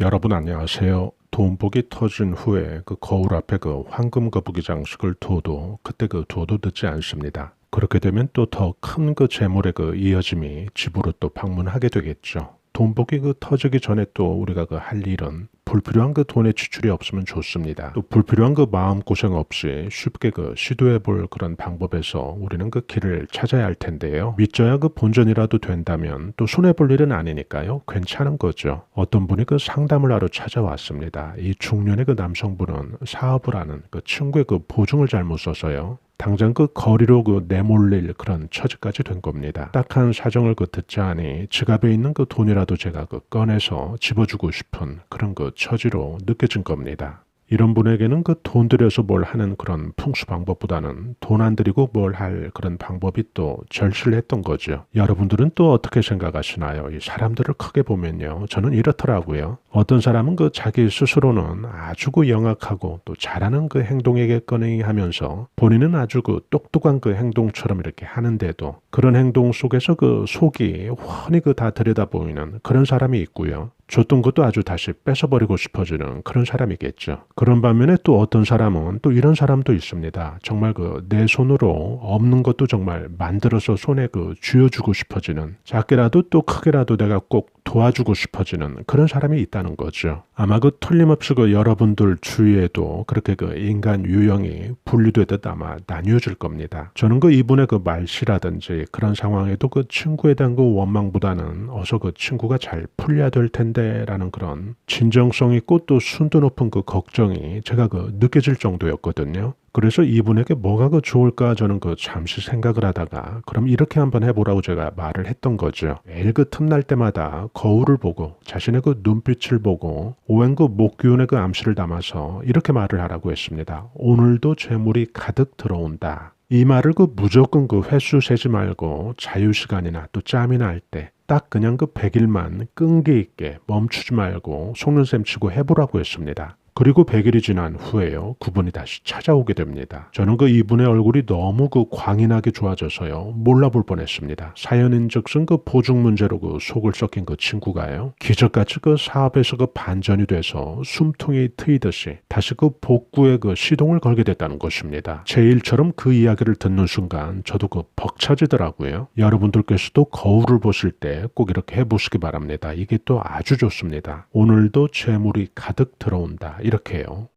여러분 안녕하세요. 돈복이 터진 후에 그 거울 앞에 그 황금 거북이 장식을 둬도 그때 그 둬도 듣지 않습니다. 그렇게 되면 또 더 큰 그 재물의 그 이어짐이 집으로 또 방문하게 되겠죠. 돈복이 그 터지기 전에 또 우리가 그 할 일은 불필요한 그 돈의 지출이 없으면 좋습니다. 또 불필요한 그 마음 고생 없이 쉽게 그 시도해 볼 그런 방법에서 우리는 그 길을 찾아야 할 텐데요. 믿져야 그 본전이라도 된다면 또 손해 볼 일은 아니니까요. 괜찮은 거죠. 어떤 분이 그 상담을 하러 찾아왔습니다. 이 중년의 그 남성분은 사업을 하는 그 친구의 그 보증을 잘못 써서요. 당장 그 거리로 그 내몰릴 그런 처지까지 된 겁니다. 딱한 사정을 그 듣자 하니 지갑에 있는 그 돈이라도 제가 그 꺼내서 집어주고 싶은 그런 그 처지로 느껴진 겁니다. 이런 분에게는 그 돈 들여서 뭘 하는 그런 풍수 방법보다는 돈 안 들이고 뭘 할 그런 방법이 또 절실했던 거죠. 여러분들은 또 어떻게 생각하시나요? 이 사람들을 크게 보면요. 저는 이렇더라고요. 어떤 사람은 그 자기 스스로는 아주 그 영악하고 또 잘하는 그 행동에게꺼니 하면서 본인은 아주 그 똑똑한 그 행동처럼 이렇게 하는데도 그런 행동 속에서 그 속이 훤히 그 다 들여다 보이는 그런 사람이 있고요. 줬던 것도 아주 다시 뺏어버리고 싶어지는 그런 사람이겠죠. 그런 반면에 또 어떤 사람은 또 이런 사람도 있습니다. 정말 그 내 손으로 없는 것도 정말 만들어서 손에 그 쥐어주고 싶어지는 작게라도 또 크게라도 내가 꼭 도와주고 싶어지는 그런 사람이 있다는 거죠. 아마 그 틀림없이 그 여러분들 주위에도 그렇게 그 인간 유형이 분리되듯 아마 나뉘어질 겁니다. 저는 그 이분의 그 말씨라든지 그런 상황에도 그 친구에 대한 그 원망보다는 어서 그 친구가 잘 풀려야 될 텐데라는 그런 진정성 있고 또 순도 높은 그 걱정이 제가 그 느껴질 정도였거든요. 그래서 이분에게 뭐가 그 좋을까 저는 그 잠시 생각을 하다가 그럼 이렇게 한번 해보라고 제가 말을 했던 거죠. 매일 그 틈날 때마다 거울을 보고 자신의 그 눈빛을 보고 오행 그 목기운의 그 암시를 담아서 이렇게 말을 하라고 했습니다. 오늘도 재물이 가득 들어온다. 이 말을 그 무조건 그 횟수 세지 말고 자유시간이나 또 짬이나 할 때 딱 그냥 그 100일만 끈기 있게 멈추지 말고 속눈샘 치고 해보라고 했습니다. 그리고 100일이 지난 후에요. 그분이 다시 찾아오게 됩니다. 저는 그 이분의 얼굴이 너무 그 광인하게 좋아져서요. 몰라볼 뻔했습니다. 사연인 즉슨 그 보증 문제로 그 속을 썩힌 그 친구가요. 기적같이 그 사업에서 그 반전이 돼서 숨통이 트이듯이 다시 그 복구의 그 시동을 걸게 됐다는 것입니다. 제 일처럼 그 이야기를 듣는 순간 저도 그 벅차지더라고요. 여러분들께서도 거울을 보실 때 꼭 이렇게 해보시기 바랍니다. 이게 또 아주 좋습니다. 오늘도 재물이 가득 들어온다. 이렇게요.